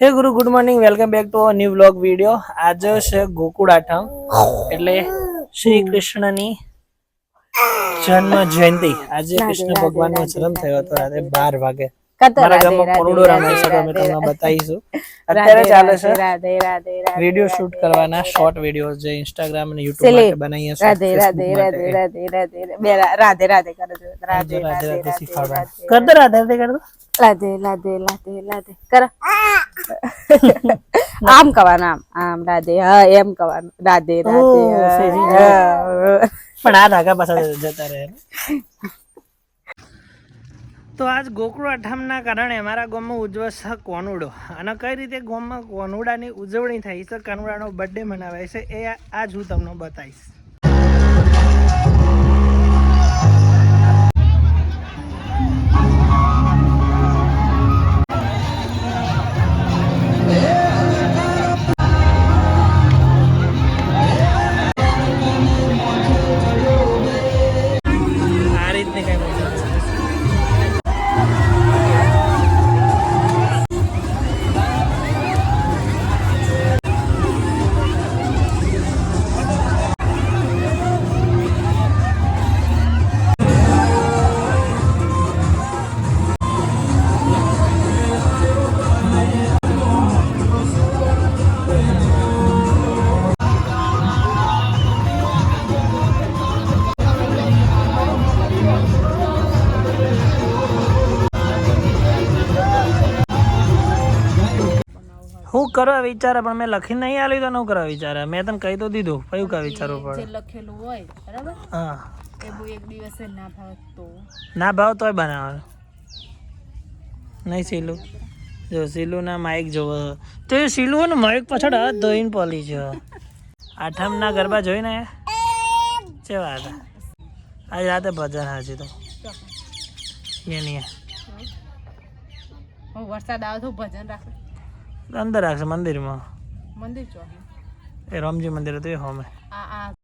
હે ગુરુ good morning welcome back to new vlog video આજે છે ગોકુળ આઠમ એટલે શ્રી કૃષ્ણની જન્મ જયંતિ આજે કૃષ્ણ ભગવાનનો જન્મ થયો હતો રાતે બાર વાગે. મારા ગામમાં કરોડો રામાય છે અમે તમને બતાવીશું. અત્યારે ચાલે છે વીડિયો શૂટ કરવાના શોર્ટ વીડિયો જે ઇન્સ્ટાગ્રામ અને યુટ્યુબ માટે બનાવીએ છીએ રાધે રાધે રાધે. રાધે રાધે રાધે. રાધે કરો છો. રાધે રાધે રાધે શીખવાડવા કર દો રાધે રાધે કર દો. રાધે રાધે રાધે રાધે. કરો. આમ કવાનું આમ આમ રાધે હા એમ કવાનું રાધે રાધે. પણ આ ધાગા પાછા જતા રહે. તો આજ ગોકુળ આઠમના કારણે અમારા ગામમાં ઉજવશે કોનુડો અને કઈ રીતે ગામમાં કોનુડાની ઉજવણી થાય છે કાનુડાનો બર્થડે મનાવાય છે એ આજ હું તમને બતાવીશ. હું કરવા વિચારે પણ મેં લખીને નહીં આલી તો ન કરવા વિચારે. મેં તને કહી તો દીધું કયું કા વિચારવું પડે. લખેલું હોય બરાબર? હા. એક દિવસે ના ભાવે તો ના ભાવ તોય બનાવવાનું નહીં સીલું? જો સીલું ના માઇક જોવો. તો એ સીલું ને માઇક પાછળ હાથ ધોઈને પોલી છે આઠમના ગરબા જોઈને? છે વાત. આજ રાતે ભજન હાજી તો. એ નહીં. વરસાદ આવે તો ભજન રાખે. અંદર રાખશે મંદિરમાં. મંદિર ચો એ રામજી મંદિર હતું એ હોમે. આ આ